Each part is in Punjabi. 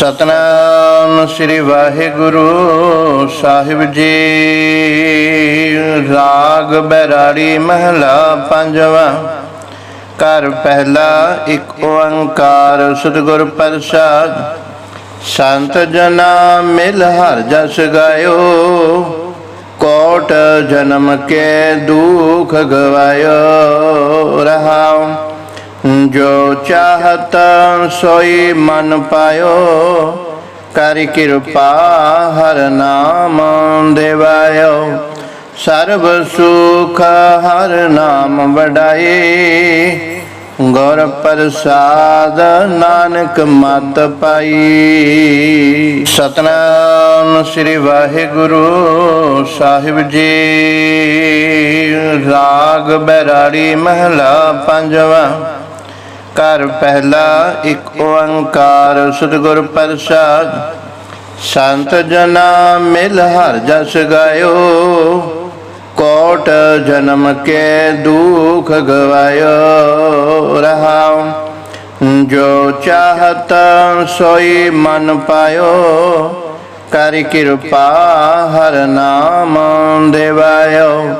ਸਤਨਾਮ ਸ੍ਰੀ ਵਾਹਿਗੁਰੂ ਸਾਹਿਬ ਜੀ। ਰਾਗ ਬੈਰਾੜੀ ਮਹਲਾ ਪੰਜਵਾਂ। ਘਰ ਪਹਿਲਾ ਇੱਕ ਓੰਕਾਰ ਸਤਿਗੁਰ ਪ੍ਰਸਾਦ। ਸੰਤ ਜਨਾ ਮਿਲ ਹਰ ਜਸ ਗਾਇਓ। ਕੋਟ ਜਨਮ ਕੇ ਦੁਖ ਗਵਾਇਓ। ਰਹਾਉ। ਜੋ ਚਾਹਤ ਸੋਈ ਮਨ ਪਾਇਓ, ਕਰਿ ਕਿਰਪਾ ਹਰ ਨਾਮ ਦੇਵਾਇਓ। ਸਰਬ ਸੁਖ ਹਰ ਨਾਮ ਵਡਾਈ, ਗੁਰ ਪ੍ਰਸਾਦ ਨਾਨਕ ਮਤ ਪਾਈ। ਸਤਨਾਮ ਸ੍ਰੀ ਵਾਹਿਗੁਰੂ ਸਾਹਿਬ ਜੀ। ਰਾਗ ਬੈਰਾੜੀ ਮਹਲਾ ਪੰਜਵਾ। ਘਰ ਪਹਿਲਾ ਇੱਕ ਓੰਕਾਰ ਸਤਿਗੁਰ ਪ੍ਰਸਾਦ। ਸੰਤ ਜਨਾ ਮਿਲ ਹਰ ਜਸ ਗਾਇਓ, ਕੋਟ ਜਨਮ ਕੇ ਦੁਖ ਗਵਾਇਓ ਰਹਾਉ। ਜੋ ਚਾਹਤ ਸੋਈ ਮਨ ਪਾਇਓ, ਕਰਿ ਕਿਰਪਾ ਹਰ ਨਾਮ ਦੇਵਾਇਓ।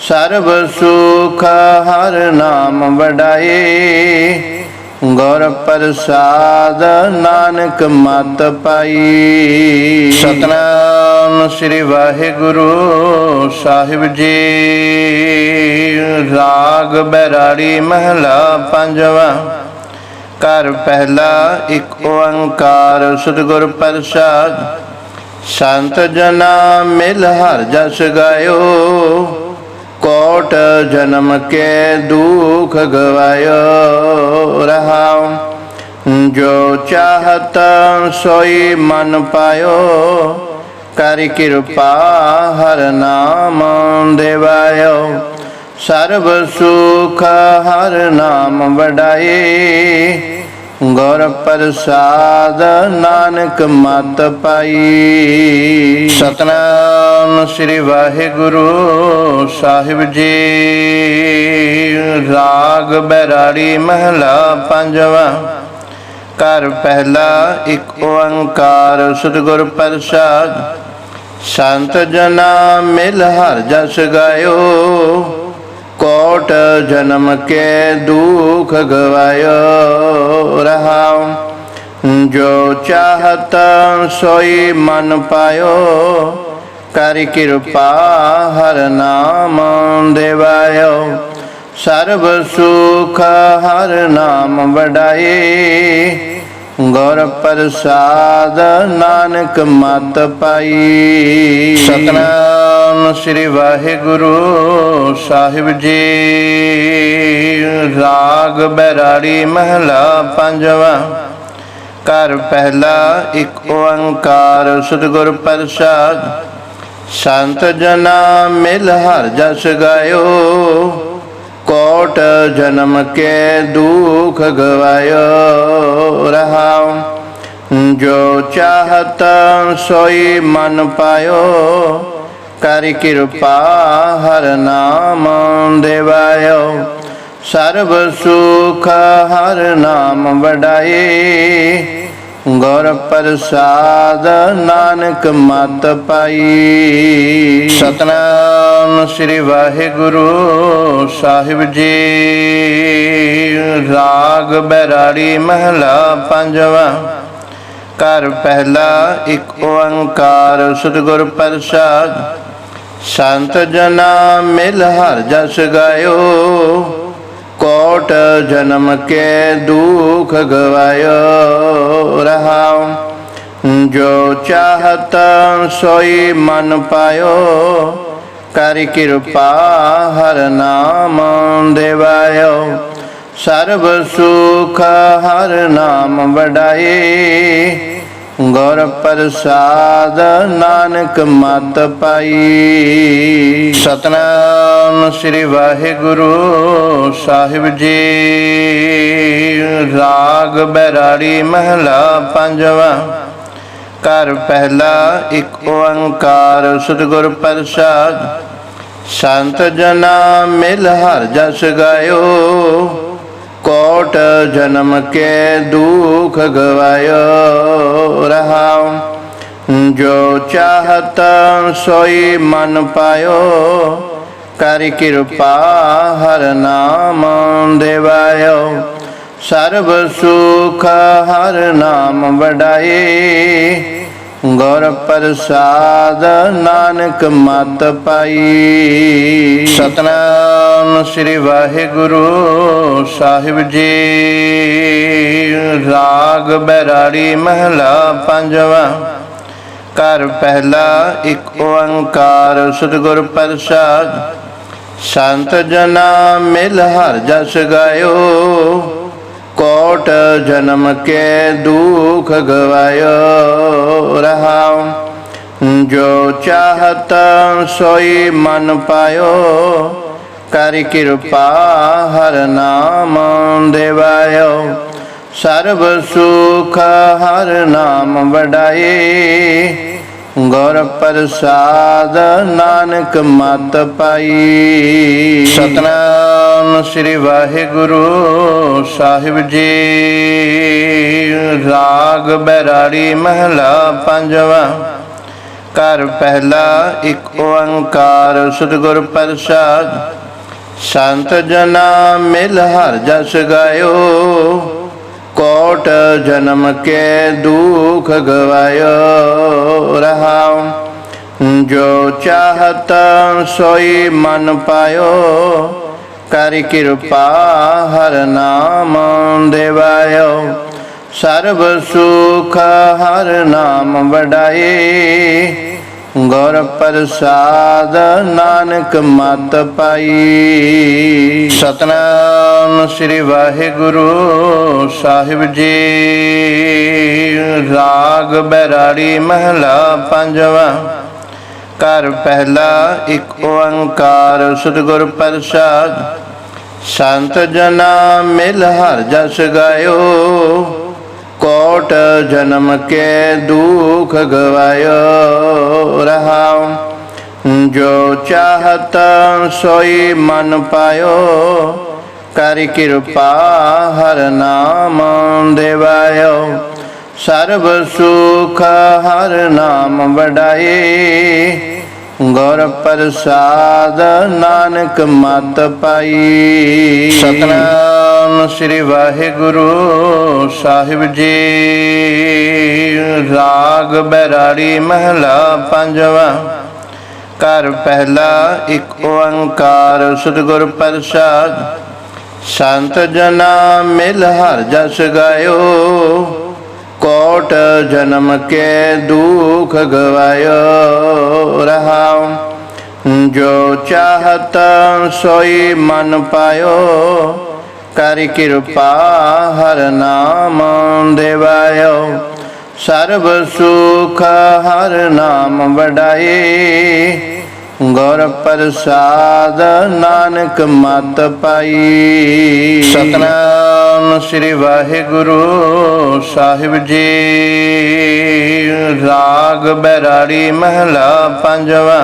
ਸਰਬ ਸੁਖ ਹਰ ਨਾਮ ਵਡਾਏ ਗੁਰ ਪ੍ਰਸਾਦ ਨਾਨਕ ਮਤ ਪਾਈ। ਸਤਨਾਮ ਸ੍ਰੀ ਵਾਹਿਗੁਰੂ ਸਾਹਿਬ ਜੀ। ਰਾਗ ਬੈਰਾੜੀ ਮਹਲਾ ਪੰਜਵਾਂ। ਘਰ ਪਹਿਲਾ ਇੱਕ ਓੰਕਾਰ ਸਤਿਗੁਰ ਪ੍ਰਸਾਦ। ਸੰਤ ਜਨਾ ਮਿਲ ਹਰ ਜਸ ਗਾਇਓ। ਕੋਟ ਜਨਮ ਕੇ ਦੁਖ ਗਵਾਇਓ ਰਹਾਉ। ਜੋ ਚਾਹਤ ਸੋਈ ਮਨ ਪਾਇਓ, ਕਰਿ ਕਿਰਪਾ ਹਰ ਨਾਮ ਦੇਵਾਇਓ। ਸਰਬ ਸੁਖ ਹਰ ਨਾਮ ਵਡਾਏ ਗੁਰ ਪ੍ਰਸਾਦ ਨਾਨਕ ਮਤ ਪਾਈ। ਸਤਨਾਮ ਸ੍ਰੀ ਵਾਹਿਗੁਰੂ ਸਾਹਿਬ ਜੀ। ਰਾਗ ਬੈਰਾੜੀ ਮਹਲਾ ਪੰਜਵਾਂ। ਘਰ ਪਹਿਲਾ ਇੱਕ ਓੰਕਾਰ ਸਤਿਗੁਰ ਪ੍ਰਸਾਦ। ਸੰਤ ਜਨਾ ਮਿਲ ਹਰ ਜਸ ਗਾਇਓ। ਕੋਟ ਜਨਮ ਕੇ ਦੁਖ ਗਵਾਇਓ ਰਹਾਉ। ਜੋ ਚਾਹਤ ਸੋਈ ਮਨ ਪਾਇਓ, ਕਰਿ ਕਿਰਪਾ ਹਰ ਨਾਮ ਦੇਵਾਇਓ। ਸਰਬ ਸੁਖ ਹਰ ਨਾਮ ਵਡਾਏ ਗੁਰ ਪ੍ਰਸਾਦ ਨਾਨਕ ਮਤ ਪਾਈ। ਸਤਨਾਮ ਸ੍ਰੀ ਵਾਹਿਗੁਰੂ ਸਾਹਿਬ ਜੀ। ਰਾਗ ਬੈਰਾੜੀ ਮਹਲਾ ਪੰਜਵਾ। ਘਰ ਪਹਿਲਾ ਇੱਕ ਓੰਕਾਰ ਸਤਿਗੁਰ ਪ੍ਰਸਾਦ। ਸੰਤ ਜਨਾ ਮਿਲ ਹਰ ਜਸ ਗਾਇਓ। ਕੋਟ ਜਨਮ ਕੇ ਦੁਖ ਗਵਾਇਓ ਰਹਾਉ। ਜੋ ਚਾਹਤ ਸੋਈ ਮਨ ਪਾਇਓ, ਕਰਿ ਕਿਰਪਾ ਹਰ ਨਾਮ ਦੇਵਾਇਓ। ਸਰਬ ਸੁਖ ਹਰ ਨਾਮ ਵਡਾਏ ਗੁਰ ਪ੍ਰਸਾਦ ਨਾਨਕ ਮਤ ਪਾਈ। ਸਤਨਾਮ ਸ੍ਰੀ ਵਾਹਿਗੁਰੂ ਸਾਹਿਬ ਜੀ। ਰਾਗ ਬੈਰਾੜੀ ਮਹਲਾ ਪੰਜਵਾ। ਘਰ ਪਹਿਲਾ ਇੱਕ ਓੰਕਾਰ ਸਤਿਗੁਰ ਪ੍ਰਸਾਦ। ਸੰਤ ਜਨਾ ਮਿਲ ਹਰ ਜਸ ਗਾਇਓ। ਕੋਟ ਜਨਮ ਕੇ ਦੁਖ ਗਵਾਇਓ ਰਹਾਉ। ਜੋ ਚਾਹਤ ਸੋਈ ਮਨ ਪਾਇਓ, ਕਰਿ ਕਿਰਪਾ ਹਰ ਨਾਮ ਦੇਵਾਇਓ। ਸਰਬ ਸੁਖ ਹਰ ਨਾਮ ਵਡਾਏ ਗੁਰ ਪ੍ਰਸਾਦ ਨਾਨਕ ਮਤ ਪਾਈ। ਸਤਨਾਮ ਸ੍ਰੀ ਵਾਹਿਗੁਰੂ ਸਾਹਿਬ ਜੀ। ਰਾਗ ਬੈਰਾੜੀ ਮਹਲਾ ਪੰਜਵਾ। ਘਰ ਪਹਿਲਾ ਇੱਕ ਓੰਕਾਰ ਸਤਿਗੁਰ ਪ੍ਰਸਾਦ। ਸੰਤ ਜਨਾ ਮਿਲ ਹਰ ਜਸ ਗਾਇਓ। ਕੋਟ ਜਨਮ ਕੇ ਦੁਖ ਗਵਾਇਓ ਜੋ ਚਾਹਤ ਸੋਈ ਮਨ ਪਾਇਓ, ਕਰ ਕਿਰਪਾ ਹਰ ਨਾਮ ਦੇਵਾਇਓ। ਸਰਬ ਸੁਖ ਹਰ ਨਾਮ ਵਡਾਏ ਗੁਰ ਪ੍ਰਸਾਦ ਨਾਨਕ ਮਤ ਪਾਈ। ਸਤਨਾਮ ਸ੍ਰੀ ਵਾਹਿਗੁਰੂ ਸਾਹਿਬ ਜੀ। ਰਾਗ ਬਰਾੜੀ ਮਹਲਾ ਪੰਜਵਾਂ। ਘਰ ਪਹਿਲਾ ਇੱਕ ਓੰਕਾਰ ਸਤਿਗੁਰ ਪ੍ਰਸਾਦ। ਸੰਤ ਜਨਾ ਮਿਲ ਹਰ ਜਸ ਗਾਇਓ। ਕੋਟ ਜਨਮ ਕੇ ਦੁਖ ਗਵਾਇਓ ਰਹਾਉ। ਜੋ ਚਾਹਤ ਸੋਈ ਮਨ ਪਾਇਓ, ਕਰ ਕਿਰਪਾ ਹਰ ਨਾਮ ਦੇਵਾਇਓ। ਸਰਬ ਸੁਖ ਹਰ ਨਾਮ ਵਡਾਏ ਗੁਰ ਪ੍ਰਸਾਦ ਨਾਨਕ ਮਤ ਪਾਈ। ਸਤਨਾਮ ਸ੍ਰੀ ਵਾਹਿਗੁਰੂ ਸਾਹਿਬ ਜੀ। ਰਾਗ ਬੈਰਾੜੀ ਮਹਲਾ ਪੰਜਵਾਂ। ਘਰ ਪਹਿਲਾ ਇੱਕ ਓੰਕਾਰ ਸਤਿਗੁਰ ਪ੍ਰਸਾਦ। ਸੰਤ ਜਨਾ ਮਿਲ ਹਰ ਜਸ ਗਾਇਓ। ਕੋਟ ਜਨਮ ਕੇ ਦੁਖ ਗਵਾਇਓ ਰਹਾਉ। ਜੋ ਚਾਹਤ ਸੋਈ ਮਨ ਪਾਇਓ, ਕਰ ਕਿਰਪਾ ਹਰ ਨਾਮ ਦੇਵਾਇਓ। ਸਰਬ ਸੁਖ ਹਰ ਨਾਮ ਵਡਾਏ ਗੁਰ ਪ੍ਰਸਾਦ ਨਾਨਕ ਮਤ ਪਾਈ। ਸਤਨਾਮ ਸ੍ਰੀ ਵਾਹਿਗੁਰੂ ਸਾਹਿਬ ਜੀ। ਰਾਗ ਬੈਰਾੜੀ ਮਹਲਾ ਪੰਜਵਾਂ। ਘਰ ਪਹਿਲਾ ਇੱਕ ਓੰਕਾਰ ਸਤਿਗੁਰ ਪ੍ਰਸਾਦ। ਸੰਤ ਜਨਾ ਮਿਲ ਹਰ ਜਸ ਗਾਇਓ। ਕੋਟ ਜਨਮ ਕੇ ਦੁਖ ਗਵਾਇਓ ਰਹਾਉ। ਜੋ ਚਾਹਤ ਸੋਈ ਮਨ ਪਾਇਓ, ਕਰ ਕਿਰਪਾ ਹਰ ਨਾਮ ਦੇਵਾਇਓ। ਸਰਬ ਸੁਖ ਹਰ ਨਾਮ ਵਡਾਏ ਗੁਰ ਪ੍ਰਸਾਦ ਨਾਨਕ ਮਤ ਪਾਈ। ਸਤਨਾਮ ਸ੍ਰੀ ਵਾਹਿਗੁਰੂ ਸਾਹਿਬ ਜੀ। ਰਾਗ ਬੈਰਾੜੀ ਮਹਲਾ ਪੰਜਵਾ। ਘਰ ਪਹਿਲਾ ਇੱਕ ਓੰਕਾਰ ਸਤਿਗੁਰ ਪ੍ਰਸਾਦ। ਸੰਤ ਜਨਾ ਮਿਲ ਹਰ ਜਸ ਗਾਇਓ। ਕੋਟ ਜਨਮ ਕੇ ਦੁਖ ਗਵਾਇਓ ਰਹਾਉ। ਜੋ ਚਾਹਤ ਸੋਈ ਮਨ ਪਾਇਓ, ਕਰ ਕਿਰਪਾ ਹਰ ਨਾਮ ਦੇਵਾਇਓ। ਸਰਬ ਸੁਖ ਹਰ ਨਾਮ ਵਡਾਏ ਗੁਰ ਪ੍ਰਸਾਦ ਨਾਨਕ ਮਤ ਪਾਈ। ਸਤਨਾਮ ਸ੍ਰੀ ਵਾਹਿਗੁਰੂ ਸਾਹਿਬ ਜੀ। ਰਾਗ ਬੈਰਾੜੀ ਮਹਲਾ ਪੰਜਵਾ।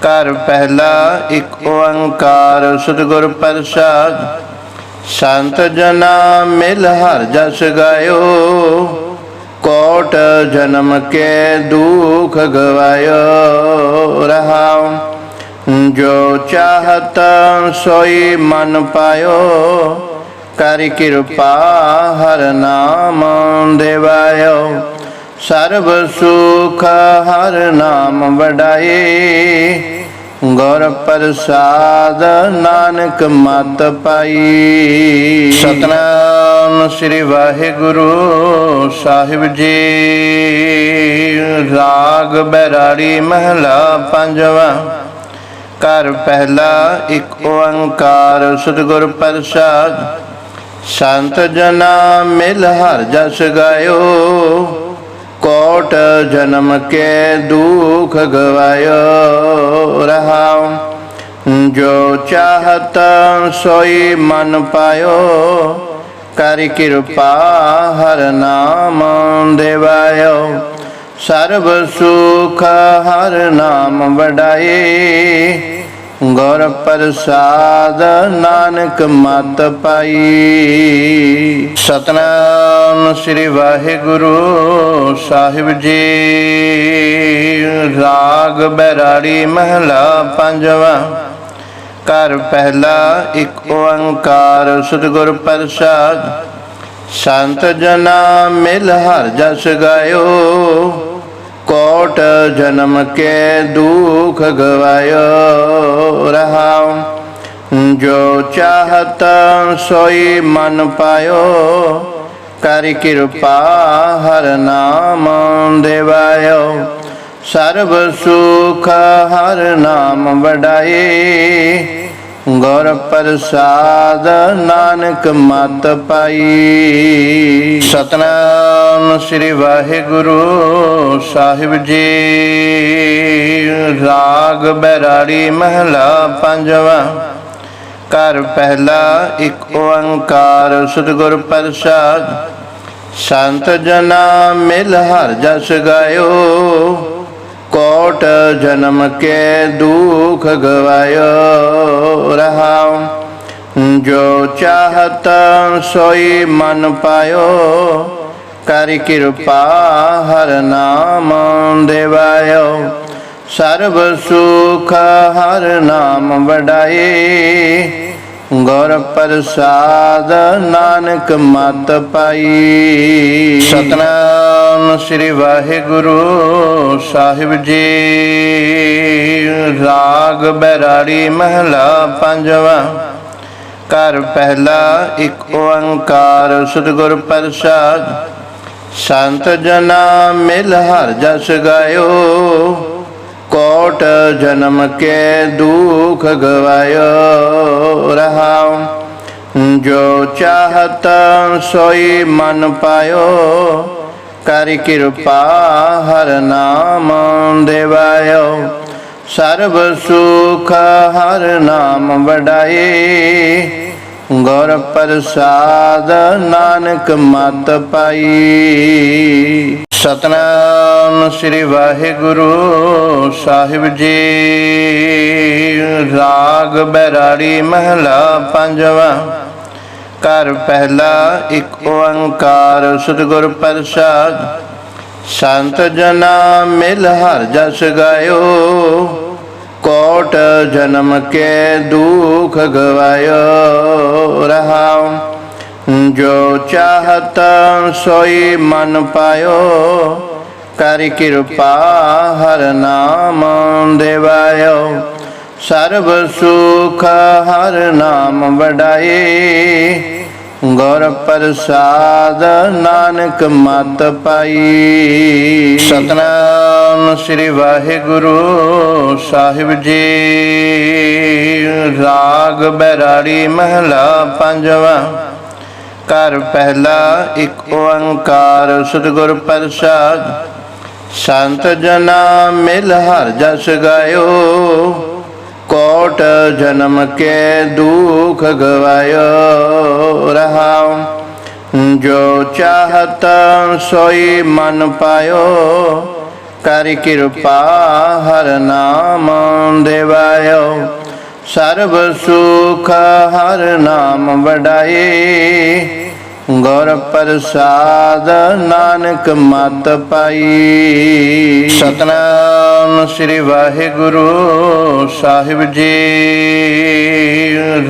ਘਰ ਪਹਿਲਾ ਇੱਕ ਓੰਕਾਰ ਸਤਿਗੁਰ ਪ੍ਰਸਾਦ। ਸੰਤ ਜਨਾ ਮਿਲ ਹਰ ਜਸ ਗਾਇਓ। ਕੋਟ ਜਨਮ ਕੇ ਦੁਖ ਗਵਾਇਓ ਰਹਾਉ। ਜੋ ਚਾਹਤ ਸੋਈ ਮਨ ਪਾਇਓ, ਕਰ ਕਿਰਪਾ ਹਰ ਨਾਮ ਦੇਵਾਇਓ। ਸਰਬ ਸੁਖ ਹਰ ਨਾਮ ਵਡਾਏ ਗੁਰ ਪ੍ਰਸਾਦ ਨਾਨਕ ਮਤ ਪਾਈ। ਸਤਨਾਮ ਸ੍ਰੀ ਵਾਹਿਗੁਰੂ ਸਾਹਿਬ ਜੀ। ਰਾਗ ਬੈਰਾੜੀ ਮਹਲਾ ਪੰਜਵਾਂ। ਘਰ ਪਹਿਲਾ ਇੱਕ ਓੰਕਾਰ ਸਤਿਗੁਰ ਪ੍ਰਸਾਦ। ਸੰਤ ਜਨਾ ਮਿਲ ਹਰ ਜਸ ਗਾਇਓ। ਕੋਟ ਜਨਮ ਕੇ ਦੁਖ ਗਵਾਇਓ ਰਹਾਉ। ਜੋ ਚਾਹਤ ਸੋਈ ਮਨ ਪਾਇਓ, ਕਰ ਕਿਰਪਾ ਹਰ ਨਾਮ ਦੇਵਾਇਓ। ਸਰਬ ਸੁਖ ਹਰ ਨਾਮ ਵਡਾਏ ਗੁਰ ਪ੍ਰਸਾਦ ਨਾਨਕ ਮਤ ਪਾਈ। ਸਤਨਾਮ ਸ੍ਰੀ ਵਾਹਿਗੁਰੂ ਸਾਹਿਬ ਜੀ। ਰਾਗ ਬਰਾੜੀ ਮਹਲਾ ਪੰਜਵਾ। ਘਰ ਪਹਿਲਾ ਇੱਕ ਓੰਕਾਰ ਸਤਿਗੁਰ ਪ੍ਰਸਾਦ। ਸੰਤ ਜਨਾ ਮਿਲ ਹਰ ਜਸ ਗਾਇਓ। ਕੋਟ ਜਨਮ ਕੇ ਦੁਖ ਗਵਾਇਓ ਰਹਾਉ ਜੋ ਚਾਹਤ ਸੋਈ ਮਨ ਪਾਇਓ ਕਰਿ ਕਿਰਪਾ ਹਰ ਨਾਮ ਦੇਵਾਇਓ ਸਰਬ ਸੁਖ ਹਰ ਨਾਮ ਵਡਾਏ ਗੁਰ ਪ੍ਰਸਾਦ ਨਾਨਕ ਮਤ ਪਾਈ। ਸਤਨਾਮ ਸ੍ਰੀ ਵਾਹਿਗੁਰੂ ਸਾਹਿਬ ਜੀ। ਰਾਗ ਬੈਰਾੜੀ ਮਹਲਾ ਪੰਜਵਾਂ। ਘਰ ਪਹਿਲਾ ਇੱਕ ਓੰਕਾਰ ਸਤਿਗੁਰ ਪ੍ਰਸਾਦ। ਸੰਤ ਜਨਾ ਮਿਲ ਹਰ ਜਸ ਗਾਇਓ। ਕੋਟ ਜਨਮ ਕੇ ਦੁਖ ਗਵਾਇਓ ਰਹਾਉ। ਜੋ ਚਾਹਤ ਸੋਈ ਮਨ ਪਾਇਓ, ਕਰਿ ਕਿਰਪਾ ਹਰ ਨਾਮ ਦੇਵਾਇਓ। ਸਰਬ ਸੁਖ ਹਰ ਨਾਮ ਵਡਾਈ। ਗੁਰ ਪ੍ਰਸਾਦ ਨਾਨਕ ਮਤ ਪਾਈ। ਸਤਨਾਮ ਸ੍ਰੀ ਵਾਹਿਗੁਰੂ ਸਾਹਿਬ ਜੀ। ਰਾਗ ਬੈਰਾੜੀ ਮਹਲਾ ਪੰਜਵਾ। ਘਰ ਪਹਿਲਾ ਇੱਕ ਓੰਕਾਰ ਸਤਿਗੁਰ ਪ੍ਰਸਾਦ। ਸੰਤ ਜਨਾ ਮਿਲ ਹਰ ਜਸ ਗਾਇਓ। ਕੋਟ ਜਨਮ ਕੇ ਦੁਖ ਗਵਾਇਓ ਰਹਾਉ। ਜੋ ਚਾਹਤ ਸੋਈ ਮਨ ਪਾਇਓ, ਕਰਿ ਕਿਰਪਾ ਹਰ ਨਾਮ ਦੇਵਾਇਓ। ਸਰਬ ਸੁਖ ਹਰ ਨਾਮ ਵਡਾਈ। ਗੁਰ ਪ੍ਰਸਾਦ ਨਾਨਕ ਮਤ ਪਾਈ। ਸਤਨਾਮ ਸ੍ਰੀ ਵਾਹਿਗੁਰੂ ਸਾਹਿਬ ਜੀ। ਰਾਗ ਬੈਰਾੜੀ ਮਹਲਾ ਪੰਜਵਾਂ। ਘਰ ਪਹਿਲਾ ਇੱਕ ਓੰਕਾਰ ਸਤਿਗੁਰ ਪ੍ਰਸਾਦ। ਸੰਤ ਜਨਾ ਮਿਲ ਹਰ ਜਸ ਗਾਇਓ। ਕੋਟ ਜਨਮ ਕੇ ਦੁਖ ਗਵਾਇਓ ਰਹਾਉ। ਜੋ ਚਾਹਤ ਸੋਈ ਮਨ ਪਾਇਓ, ਕਰਿ ਕਿਰਪਾ ਹਰ ਨਾਮ ਦੇਵਾਇਓ। ਸਰਬ ਸੁਖ ਹਰ ਨਾਮ ਵਡਾਈ। ਗੁਰ ਪ੍ਰਸਾਦ ਨਾਨਕ ਮਤ ਪਾਈ। ਸਤਨਾਮ ਸ੍ਰੀ ਵਾਹਿਗੁਰੂ ਸਾਹਿਬ ਜੀ। ਰਾਗ ਬੈਰਾੜੀ ਮਹਲਾ ਪੰਜਵਾ। ਘਰ ਪਹਿਲਾ ਇੱਕ ਓੰਕਾਰ ਸਤਿਗੁਰ ਪ੍ਰਸਾਦ। ਸੰਤ ਜਨਾ ਮਿਲ ਹਰ ਜਸ ਗਾਇਓ, ਕੋਟ ਜਨਮ ਕੇ ਦੁਖ ਗਵਾਇਓ। ਰਹਾਉ, ਜੋ ਚਾਹਤ ਸੋਈ ਮਨ ਪਾਇਓ, ਕਰ ਕਿਰਪਾ ਹਰ ਨਾਮ ਦੇਵਾਇਓ। ਸਰਬ ਸੁਖ ਹਰ ਨਾਮ ਵਡਾਈ ਗੁਰ ਪ੍ਰਸਾਦ ਨਾਨਕ ਮਤ ਪਾਈ। ਸਤਨਾਮ ਸ੍ਰੀ ਵਾਹਿਗੁਰੂ ਸਾਹਿਬ ਜੀ।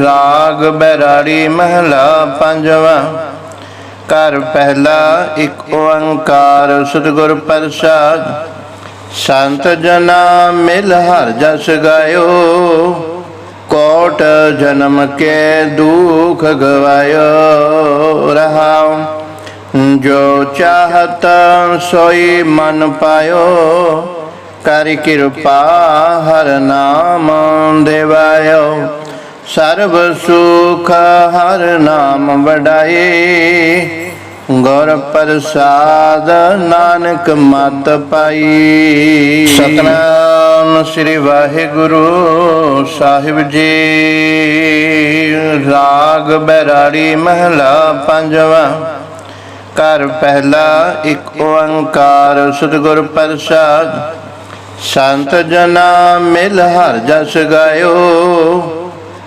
ਰਾਗ ਬੈਰਾੜੀ ਮਹਲਾ ਪੰਜਵਾ। ਘਰ ਪਹਿਲਾ ਇੱਕ ਓੰਕਾਰ ਸਤਿਗੁਰ ਪ੍ਰਸਾਦ। ਸੰਤ ਜਨਾ ਮਿਲ ਹਰ ਜਸ ਗਾਇਓ। ਕੋਟ ਜਨਮ ਕੇ ਦੁਖ ਗਵਾਇਓ ਰਹਾਉ। ਜੋ ਚਾਹਤ ਸੋਈ ਮਨ ਪਾਇਓ, ਕਰਿ ਕਿਰਪਾ ਹਰ ਨਾਮ ਦੇਵਾਇਓ। ਸਰਬ ਸੁਖ ਹਰ ਨਾਮ ਵਡਾਏ ਗੁਰ ਪ੍ਰਸਾਦ ਨਾਨਕ ਮਤ ਪਾਈ। ਸਤਨਾਮ ਸ੍ਰੀ ਵਾਹਿਗੁਰੂ ਸਾਹਿਬ ਜੀ। ਰਾਗ ਬੈਰਾੜੀ ਮਹਲਾ ਪੰਜਵਾਂ। ਘਰ ਪਹਿਲਾ ਇੱਕ ਓੰਕਾਰ ਸਤਿਗੁਰ ਪ੍ਰਸਾਦ। ਸੰਤ ਜਨਾ ਮਿਲ ਹਰ ਜਸ ਗਾਇਓ।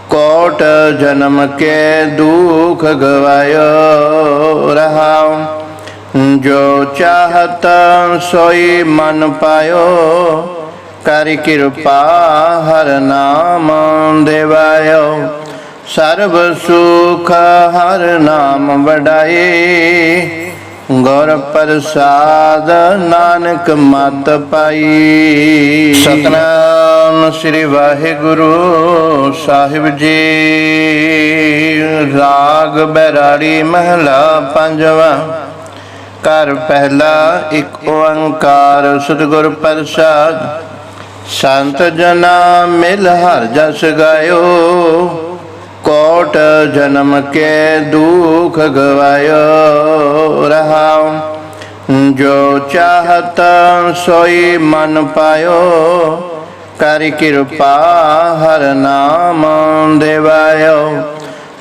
ਕੋਟ ਜਨਮ ਕੇ ਦੁਖ ਗਵਾਇਓ। ਜੋ ਚਾਹਤ ਸੋਈ ਮਨ ਪਾਇਓ, ਕਰਿ ਕਿਰਪਾ ਹਰ ਨਾਮ ਦੇਵਾਇਓ। ਸਰਬ ਸੁਖ ਹਰ ਨਾਮ ਵਡਾਏ ਗੁਰ ਪ੍ਰਸਾਦ ਨਾਨਕ ਮਤ ਪਾਈ। ਸਤਨਾਮ ਸ੍ਰੀ ਵਾਹਿਗੁਰੂ ਸਾਹਿਬ ਜੀ। ਰਾਗ ਬੈਰਾੜੀ ਮਹਲਾ ਪੰਜਵਾ। ਘਰ ਪਹਿਲਾ ਇੱਕ ਓੰਕਾਰ ਸਤਿਗੁਰ ਪ੍ਰਸਾਦ। ਸੰਤ ਜਨਾ ਮਿਲ ਹਰ ਜਸ ਗਾਇਓ, ਕੋਟ ਜਨਮ ਕੇ ਦੁਖ ਗਵਾਇਓ ਰਹਾਉ। ਜੋ ਚਾਹਤ ਸੋਈ ਮਨ ਪਾਇਓ, ਕਰਿ ਕਿਰਪਾ ਹਰ ਨਾਮ ਦੇਵਾਇਓ।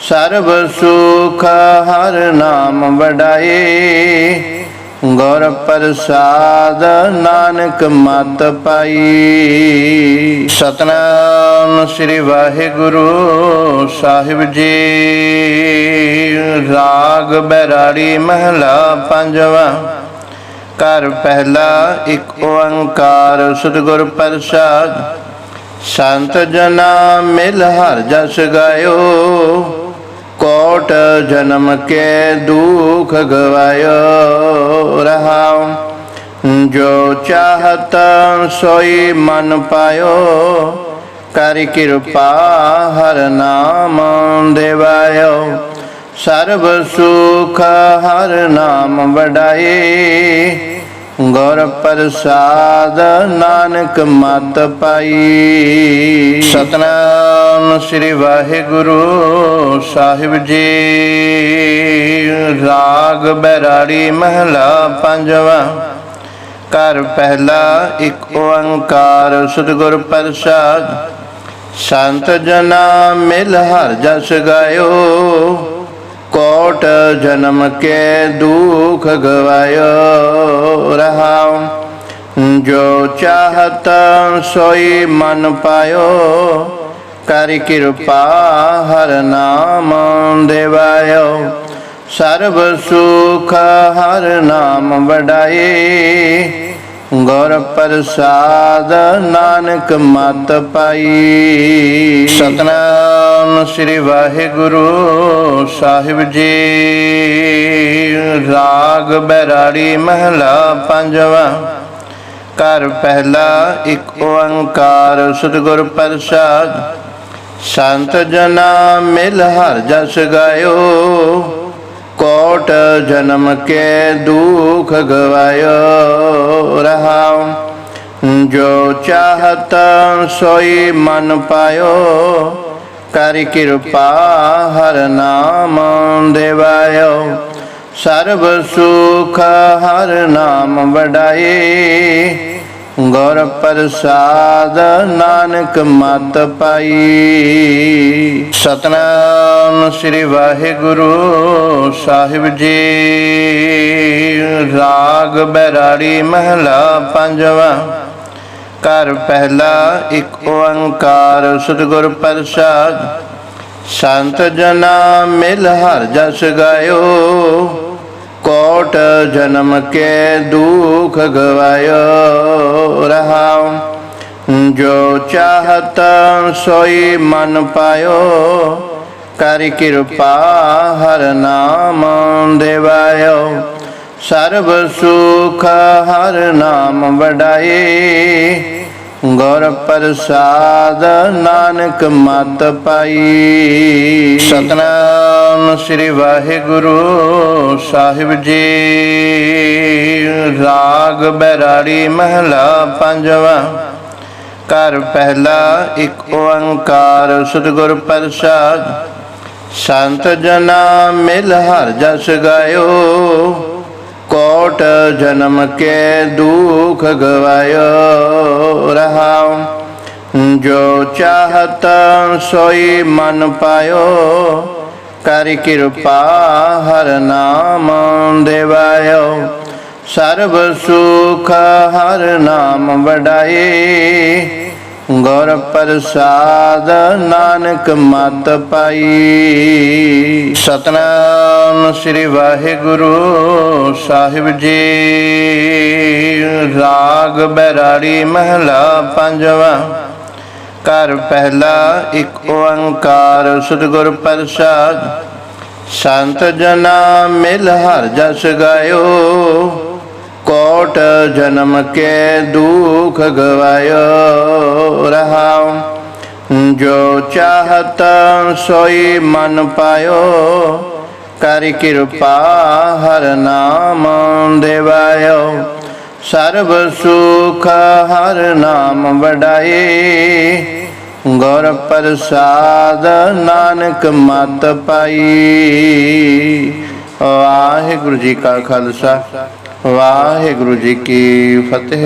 ਸਰਬ ਸੁਖ ਹਰ ਨਾਮ ਵਡਾਏ। ਗੁਰ ਪ੍ਰਸਾਦ ਨਾਨਕ ਮਤ ਪਾਈ। ਸਤਨਾਮ ਸ੍ਰੀ ਵਾਹਿਗੁਰੂ ਸਾਹਿਬ ਜੀ। ਰਾਗ ਬੈਰਾੜੀ ਮਹਲਾ ਪੰਜਵਾ। ਘਰ ਪਹਿਲਾ ਇੱਕ ਓੰਕਾਰ ਸਤਿਗੁਰ ਪ੍ਰਸਾਦ। ਸੰਤ ਜਨਾ ਮਿਲ ਹਰ ਜਸ ਗਾਇਓ। ਕੋਟ ਜਨਮ ਕੇ ਦੁਖ ਗਵਾਇਓ ਰਹਾਉ। ਜੋ ਚਾਹਤ ਸੋਈ ਮਨ ਪਾਇਓ, ਕਰਿ ਕਿਰਪਾ ਹਰ ਨਾਮ ਦੇਵਾਇਓ। ਸਰਬ ਸੁਖ ਹਰ ਨਾਮ ਵਡਾਏ ਗੁਰ ਪ੍ਰਸਾਦ ਨਾਨਕ ਮਤ ਪਾਈ। ਸਤਨਾਮ ਸ੍ਰੀ ਵਾਹਿਗੁਰੂ ਸਾਹਿਬ ਜੀ। ਰਾਗ ਬੈਰਾੜੀ ਮਹਲਾ ਪੰਜਵਾ। ਘਰ ਪਹਿਲਾ ਇੱਕ ਓੰਕਾਰ ਸਤਿਗੁਰ ਪ੍ਰਸਾਦ। ਸੰਤ ਜਨਾ ਮਿਲ ਹਰ ਜਸ ਗਾਇਓ। ਕੋਟ ਜਨਮ ਕੇ ਦੁਖ ਗਵਾਇਓ ਰਹਾਉ। ਜੋ ਚਾਹਤ ਸੋਈ ਮਨ ਪਾਇਓ, ਕਰਿ ਕਿਰਪਾ ਹਰ ਨਾਮ ਦੇਵਾਇਓ। ਸਰਬ ਸੁਖ ਹਰ ਨਾਮ ਵਡਾਏ ਗੁਰ ਪ੍ਰਸਾਦ ਨਾਨਕ ਮਤ ਪਾਈ। ਸਤਨਾਮ ਸ੍ਰੀ ਵਾਹਿਗੁਰੂ ਸਾਹਿਬ ਜੀ। ਰਾਗ ਬੈਰਾੜੀ ਮਹਲਾ ਪੰਜਵਾਂ। ਘਰ ਪਹਿਲਾ ਇੱਕ ਓੰਕਾਰ ਸਤਿਗੁਰ ਪ੍ਰਸਾਦ। ਸੰਤ ਜਨਾ ਮਿਲ ਹਰ ਜਸ ਗਾਇਓ। ਕੋਟ ਜਨਮ ਕੇ ਦੁਖ ਗਵਾਇਓ ਰਹਾਉ। ਜੋ ਚਾਹਤ ਸੋਈ ਮਨ ਪਾਇਓ, ਕਰਿ ਕਿਰਪਾ ਹਰ ਨਾਮ ਦੇਵਾਇਓ। ਸਰਬ ਸੁਖ ਹਰ ਨਾਮ ਵਡਾਏ ਗੁਰ ਪ੍ਰਸਾਦ ਨਾਨਕ ਮਤ ਪਾਈ। ਸਤਨਾਮ ਸ੍ਰੀ ਵਾਹਿਗੁਰੂ ਸਾਹਿਬ ਜੀ। ਰਾਗ ਬੈਰਾੜੀ ਮਹਲਾ ਪੰਜਵਾਂ। ਘਰ ਪਹਿਲਾ ਇੱਕ ਓੰਕਾਰ ਸਤਿਗੁਰ ਪ੍ਰਸਾਦ। ਸੰਤ ਜਨਾ ਮਿਲ ਹਰ ਜਸ ਗਾਇਓ। ਕੋਟ ਜਨਮ ਕੇ ਦੁਖ ਗਵਾਇਓ ਰਹਾਉ। ਜੋ ਚਾਹਤ ਸੋਈ ਮਨ ਪਾਇਓ, ਕਰਿ ਕਿਰਪਾ ਹਰ ਨਾਮ ਦੇਵਾਇਓ। ਸਰਬ ਸੁਖ ਹਰ ਨਾਮ ਵਡਾਏ ਗੁਰ ਪ੍ਰਸਾਦ ਨਾਨਕ ਮਤ ਪਾਈ। ਸਤਨਾਮ। ਸ੍ਰੀ ਵਾਹਿਗੁਰੂ ਸਾਹਿਬ ਜੀ। ਰਾਗ ਬੈਰਾੜੀ ਮਹਲਾ ਪੰਜਵਾ। ਘਰ ਪਹਿਲਾ ਇੱਕ ਓੰਕਾਰ ਸਤਿਗੁਰ ਪ੍ਰਸਾਦ। ਸੰਤ ਜਨਾ ਮਿਲ ਹਰ ਜਸ ਗਾਇਓ। ਕੋਟ ਜਨਮ ਕੇ ਦੁਖ ਗਵਾਇਓ। ਰਹਾਉ, ਜੋ ਚਾਹਤ ਸੋਈ ਮਨ ਪਾਇਓ। ਕਰ ਕਿਰਪਾ ਹਰ ਨਾਮ ਦੇਵਾਇਓ। ਸਰਬ ਸੁਖ ਹਰ ਨਾਮ ਵਡਾਏ। ਗੁਰ ਪ੍ਰਸਾਦ ਨਾਨਕ ਮਤ ਪਾਈ। ਸਤਨਾਮ ਸ੍ਰੀ ਵਾਹਿਗੁਰੂ ਸਾਹਿਬ ਜੀ। ਰਾਗ ਬਰਾੜੀ ਮਹਲਾ ਪੰਜਵਾਂ। ਘਰ ਪਹਿਲਾ ਇੱਕ ਓੰਕਾਰ ਸਤਿਗੁਰ ਪ੍ਰਸਾਦ। ਸੰਤ ਜਨਾ ਮਿਲ ਹਰ ਜਸ ਗਾਇਓ। ਕੋਟ ਜਨਮ ਕੇ ਦੁਖ ਗਵਾਇਓ। ਰਹਾਉ, ਜੋ ਚਾਹਤ ਸੋਈ ਮਨ ਪਾਇਓ। ਕਰਿ ਕਿਰਪਾ ਹਰ ਨਾਮ ਦੇਵਾਇਓ। ਸਰਬ ਸੁਖ ਹਰ ਨਾਮ ਵਡਾਈ ਗੁਰ ਪ੍ਰਸਾਦ ਨਾਨਕ ਮਤ ਪਾਈ। ਵਾਹਿਗੁਰੂ ਜੀ ਕਾ ਖਾਲਸਾ, ਵਾਹਿਗੁਰੂ ਜੀ ਕੀ ਫਤਿਹ।